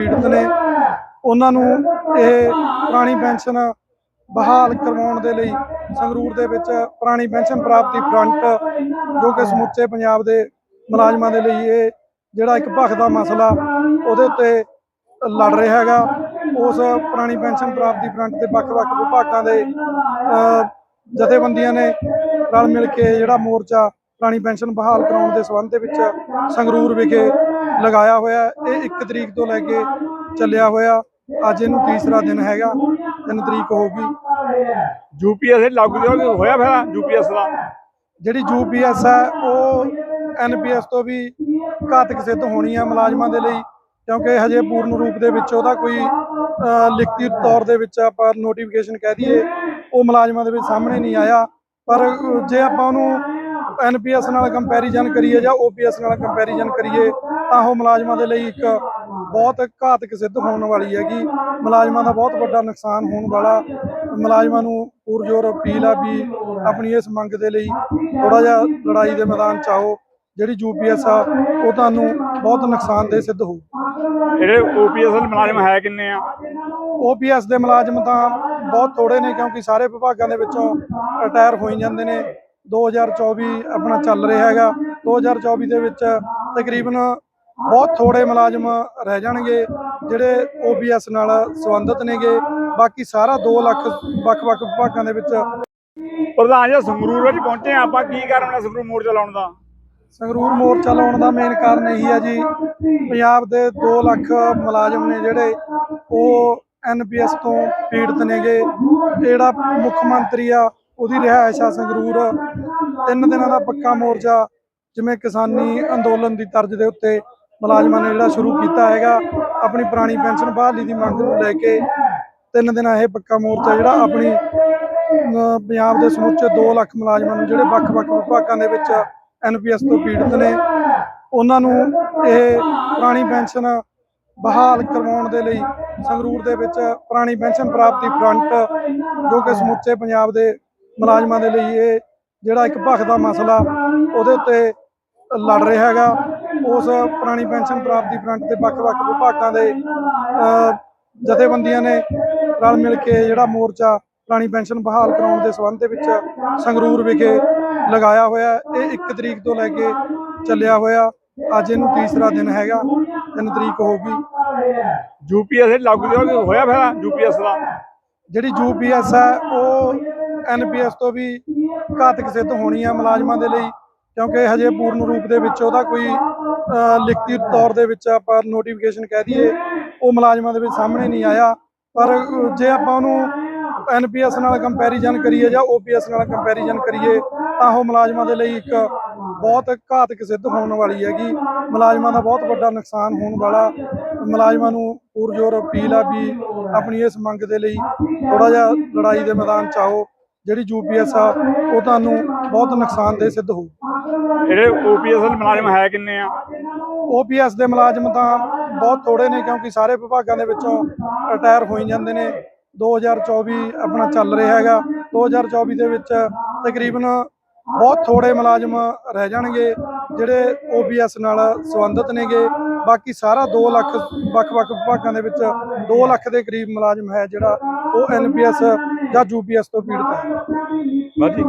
ਪੀੜਤ ਨੇ। ਉਹਨਾਂ ਨੂੰ ਇਹ ਪੁਰਾਣੀ ਪੈਨਸ਼ਨ ਬਹਾਲ ਕਰਵਾਉਣ ਦੇ ਲਈ ਸੰਗਰੂਰ ਦੇ ਵਿੱਚ ਪੁਰਾਣੀ ਪੈਨਸ਼ਨ ਪ੍ਰਾਪਤੀ ਫਰੰਟ, ਜੋ ਕਿ ਸਮੁੱਚੇ ਪੰਜਾਬ ਦੇ ਮੁਲਾਜ਼ਮਾਂ ਦੇ ਲਈ ਇਹ ਜਿਹੜਾ ਇੱਕ ਭਖ ਦਾ ਮਸਲਾ, ਉਹਦੇ ਉੱਤੇ ਲੜ ਰਿਹਾ ਹੈਗਾ। ਉਸ ਪੁਰਾਣੀ ਪੈਨਸ਼ਨ ਪ੍ਰਾਪਤੀ ਫਰੰਟ ਦੇ ਵੱਖ-ਵੱਖ ਵਿਭਾਗਾਂ ਦੇ ਜਥੇਬੰਦੀਆਂ ਨੇ ਰਲ ਮਿਲ ਕੇ ਜਿਹੜਾ ਮੋਰਚਾ ਪੁਰਾਣੀ ਪੈਨਸ਼ਨ ਬਹਾਲ ਕਰਾਉਣ ਦੇ ਸੰਬੰਧ ਦੇ ਵਿੱਚ ਸੰਗਰੂਰ ਵਿਖੇ ਲਗਾਇਆ ਹੋਇਆ। ਇਹ 1 ਤਰੀਕ ਤੋਂ ਲੈ ਕੇ ਚੱਲਿਆ ਹੋਇਆ। ਅੱਜ ਇਹਨੂੰ ਤੀਸਰਾ ਦਿਨ ਹੈਗਾ। 3 ਤਰੀਕ ਹੋਊਗੀ ਯੂਪੀਐਸ ਲਾਗੂ ਜੋ ਹੋਇਆ ਫਿਰ ਯੂਪੀਐਸ ਦਾ? ਜਿਹੜੀ ਯੂਪੀਐਸ ਹੈ ਉਹ ਐਨਪੀਐਸ ਤੋਂ ਵੀ ਘਾਤਕ ਸਿੱਧ ਹੋਣੀ ਹੈ ਮੁਲਾਜ਼ਮਾਂ ਦੇ ਲਈ। ਕਿਉਂਕਿ ਹਜੇ ਪੂਰਨ ਰੂਪ ਦੇ ਵਿੱਚ ਉਹਦਾ ਕੋਈ ਲਿਖਤੀ ਤੌਰ ਦੇ ਵਿੱਚ ਆਪਾਂ ਨੋਟੀਫਿਕੇਸ਼ਨ ਕਹਿ ਦਈਏ ਉਹ ਮੁਲਾਜ਼ਮਾਂ ਦੇ ਵਿੱਚ ਸਾਹਮਣੇ ਨਹੀਂ ਆਇਆ। ਪਰ ਜੇ ਆਪਾਂ ਉਹਨੂੰ ਐਨਪੀਐਸ ਨਾਲ ਕੰਪੈਰੀਜ਼ਨ ਕਰੀਏ ਜਾਂ ਓਪੀਐਸ ਨਾਲ ਕੰਪੈਰੀਜ਼ਨ ਕਰੀਏ ਤਾਂ ਉਹ ਮੁਲਾਜ਼ਮਾਂ ਦੇ ਲਈ ਇੱਕ ਬਹੁਤ ਘਾਤਕ ਸਿੱਧ ਹੋਣ ਵਾਲੀ ਹੈਗੀ। ਮੁਲਾਜ਼ਮਾਂ ਦਾ ਬਹੁਤ ਵੱਡਾ ਨੁਕਸਾਨ ਹੋਣ ਵਾਲਾ ਮੁਲਾਜ਼ਮਾਂ ਨੂੰ ਪੁਰਜੋਰ ਅਪੀਲ ਆ ਵੀ ਆਪਣੀ ਇਸ ਮੰਗ ਦੇ ਲਈ ਥੋੜਾ ਜਿਹਾ ਲੜਾਈ ਦੇ ਮੈਦਾਨ ਚ ਆਓ ਜਿਹੜੀ ਯੂਪੀਐਸ ਆ ਉਹ ਤੁਹਾਨੂੰ ਬਹੁਤ ਨੁਕਸਾਨਦੇਹ ਸਿੱਧ ਹੋਊ। ਜਿਹੜੇ ਓਪੀਐਸ ਦੇ ਮੁਲਾਜ਼ਮ ਹੈ ਕਿੰਨੇ ਆ? ਓਪੀਐਸ ਦੇ ਮੁਲਾਜ਼ਮ ਤਾਂ ਬਹੁਤ ਥੋੜੇ ਨੇ ਕਿਉਂਕਿ ਸਾਰੇ ਵਿਭਾਗਾਂ ਦੇ ਵਿੱਚੋਂ ਰਿਟਾਇਰ ਹੋਈ ਜਾਂਦੇ ਨੇ। 2024 ਆਪਣਾ ਚੱਲ ਰਿਹਾ ਹੈਗਾ। 2024 ਦੇ ਵਿੱਚ ਤਕਰੀਬਨ ਬਹੁਤ ਥੋੜੇ ਮੁਲਾਜ਼ਮ ਰਹਿ ਜਾਣਗੇ ਜਿਹੜੇ ਓਪੀਐਸ ਨਾਲ ਸੰਬੰਧਿਤ ਨੇਗੇ। ਬਾਕੀ ਸਾਰਾ 2 ਲੱਖ ਵੱਖ-ਵੱਖ ਵਿਭਾਗਾਂ ਦੇ ਵਿੱਚ ਪ੍ਰਧਾਨ ਜੀ ਸੰਗਰੂਰ ਵਿੱਚ ਪਹੁੰਚੇ ਆ ਆਪਾਂ। ਕੀ ਕਾਰਨ ਹੈ ਸੰਗਰੂਰ ਮੋਰਚਾ ਲਾਉਣ ਦਾ? ਸੰਗਰੂਰ ਮੋਰਚਾ ਲਾਉਣ ਦਾ ਮੇਨ ਕਾਰਨ ਇਹੀ ਹੈ ਜੀ। ਪੰਜਾਬ ਦੇ 2 ਲੱਖ ਮੁਲਾਜ਼ਮ ਨੇ ਜਿਹੜੇ ਉਹ ਐਨਪੀਐਸ ਤੋਂ ਪੀੜਤ ਨੇਗੇ। ਜਿਹੜਾ ਮੁੱਖ ਮੰਤਰੀ ਆ ਉਹਦੀ ਰਿਹਾਇਸ਼ ਆ ਸੰਗਰੂਰ। ਤਿੰਨ ਦਿਨਾਂ ਦਾ ਪੱਕਾ ਮੋਰਚਾ, ਜਿਵੇਂ ਕਿਸਾਨੀ ਅੰਦੋਲਨ ਦੀ ਤਰਜ਼ ਦੇ ਉੱਤੇ ਮੁਲਾਜ਼ਮਾਂ ਨੇ ਜਿਹੜਾ ਸ਼ੁਰੂ ਕੀਤਾ ਹੈਗਾ, ਆਪਣੀ ਪੁਰਾਣੀ ਪੈਨਸ਼ਨ ਬਹਾਲੀ ਦੀ ਮੰਗ ਨੂੰ ਲੈ ਕੇ ਤਿੰਨ ਦਿਨਾਂ ਇਹ ਪੱਕਾ ਮੋਰਚਾ ਜਿਹੜਾ ਆਪਣੀ ਪੰਜਾਬ ਦੇ ਸਮੁੱਚੇ 2 ਲੱਖ ਮੁਲਾਜ਼ਮਾਂ ਨੂੰ ਜਿਹੜੇ ਵੱਖ-ਵੱਖ ਵਿਭਾਗਾਂ ਦੇ ਵਿੱਚ ਐਨਪੀਐਸ ਤੋਂ ਪੀੜਤ ਨੇ, ਉਹਨਾਂ ਨੂੰ ਇਹ ਪੁਰਾਣੀ ਪੈਨਸ਼ਨ ਬਹਾਲ ਕਰਵਾਉਣ ਦੇ ਲਈ ਸੰਗਰੂਰ ਦੇ ਵਿੱਚ ਪੁਰਾਣੀ ਪੈਨਸ਼ਨ ਪ੍ਰਾਪਤੀ ਫਰੰਟ ਜੋ ਕਿ ਸਮੁੱਚੇ ਪੰਜਾਬ ਦੇ ਮੁਲਾਜ਼ਮਾਂ ਦੇ ਲਈ ਇਹ ਜਿਹੜਾ ਇੱਕ ਭਖ ਦਾ ਮਸਲਾ ਉਹਦੇ ਉੱਤੇ ਲੜ ਰਿਹਾ ਹੈਗਾ। ਉਸ ਪੁਰਾਣੀ ਪੈਨਸ਼ਨ ਪ੍ਰਾਪਤੀ ਫਰੰਟ ਦੇ ਵੱਖ-ਵੱਖ ਵਿਭਾਗਾਂ ਦੇ ਜਥੇਬੰਦੀਆਂ ਨੇ ਰਲ ਮਿਲ ਕੇ ਜਿਹੜਾ ਮੋਰਚਾ ਪੁਰਾਣੀ ਪੈਨਸ਼ਨ ਬਹਾਲ ਕਰਾਉਣ ਦੇ ਸੰਬੰਧ ਦੇ ਵਿੱਚ ਸੰਗਰੂਰ ਵਿਖੇ ਲਗਾਇਆ ਹੋਇਆ ਹੈ। ਇਹ 1 ਤਰੀਕ ਤੋਂ ਲੈ ਕੇ ਚੱਲਿਆ ਹੋਇਆ। ਅੱਜ ਇਹਨੂੰ ਤੀਸਰਾ ਦਿਨ ਹੈਗਾ। 3 ਤਰੀਕ ਹੋਊਗੀ ਯੂਪੀਐਸ ਲਾਗੂ ਹੋਇਆ ਫਿਰ ਯੂਪੀਐਸ ਦਾ? ਜਿਹੜੀ ਯੂਪੀਐਸ ਹੈ ਉਹ ਐਨਪੀਐਸ ਤੋਂ ਵੀ ਘਾਤਕ ਸਿੱਧ ਹੋਣੀ ਹੈ ਮੁਲਾਜ਼ਮਾਂ ਦੇ ਲਈ, ਕਿਉਂਕਿ ਹਜੇ ਪੂਰਨ ਰੂਪ ਦੇ ਵਿੱਚ ਉਹਦਾ ਕੋਈ ਲਿਖਤੀ ਤੌਰ ਦੇ ਵਿੱਚ ਆਪਾਂ ਨੋਟੀਫਿਕੇਸ਼ਨ ਕਹਿ ਦਈਏ, ਉਹ ਮੁਲਾਜ਼ਮਾਂ ਦੇ ਵਿੱਚ ਸਾਹਮਣੇ ਨਹੀਂ ਆਇਆ। ਪਰ ਜੇ ਆਪਾਂ ਉਹਨੂੰ ਐਨਪੀਐਸ ਨਾਲ ਕੰਪੈਰੀਜ਼ਨ ਕਰੀਏ ਜਾਂ ਓਪੀਐਸ ਨਾਲ ਕੰਪੈਰੀਜ਼ਨ ਕਰੀਏ, ਤਾਂ ਉਹ ਮੁਲਾਜ਼ਮਾਂ ਦੇ ਲਈ ਇੱਕ ਬਹੁਤ ਘਾਤਕ ਸਿੱਧ ਹੋਣ ਵਾਲੀ ਹੈਗੀ। ਮੁਲਾਜ਼ਮਾਂ ਦਾ ਬਹੁਤ ਵੱਡਾ ਨੁਕਸਾਨ ਹੋਣ ਵਾਲਾ, ਮੁਲਾਜ਼ਮਾਂ ਨੂੰ ਪੂਰਜੋਰ ਅਪੀਲ ਆ ਵੀ ਆਪਣੀ ਇਸ ਮੰਗ ਦੇ ਲਈ ਥੋੜਾ ਜਿਹਾ ਲੜਾਈ ਦੇ ਮੈਦਾਨ ਚ ਆਓ। ਜਿਹੜੀ ਯੂਪੀਐਸ ਆ ਉਹ ਤੁਹਾਨੂੰ ਬਹੁਤ ਨੁਕਸਾਨਦੇਹ ਸਿੱਧ ਹੋਊ। ਜਿਹੜੇ ਓਪੀਐਸ ਦੇ ਮੁਲਾਜ਼ਮ ਹੈ ਕਿੰਨੇ ਆ? ਓਪੀਐਸ ਦੇ ਮੁਲਾਜ਼ਮ ਤਾਂ ਬਹੁਤ ਥੋੜੇ ਨੇ ਕਿਉਂਕਿ ਸਾਰੇ ਵਿਭਾਗਾਂ ਦੇ ਵਿੱਚੋਂ ਰਿਟਾਇਰ ਹੋਈ ਜਾਂਦੇ ਨੇ। 2024 ਆਪਣਾ ਚੱਲ ਰਿਹਾ ਹੈਗਾ। 2024 ਦੇ ਵਿੱਚ ਤਕਰੀਬਨ ਬਹੁਤ ਥੋੜੇ ਮੁਲਾਜ਼ਮ ਰਹਿ ਜਾਣਗੇ ਜਿਹੜੇ ਓਪੀਐਸ ਨਾਲ ਸੰਬੰਧਿਤ ਨੇਗੇ। ਬਾਕੀ ਸਾਰਾ 2 ਲੱਖ ਵੱਖ-ਵੱਖ ਵਿਭਾਗਾਂ ਦੇ ਵਿੱਚ 2 ਲੱਖ ਦੇ ਕਰੀਬ ਮੁਲਾਜ਼ਮ ਹੈ ਜਿਹੜਾ ਉਹ ਐਨਪੀਐਸ ਜਾਂ ਯੂਪੀਐਸ ਤੋਂ ਪੀੜਤ ਹੈ। ਬਾਜੀ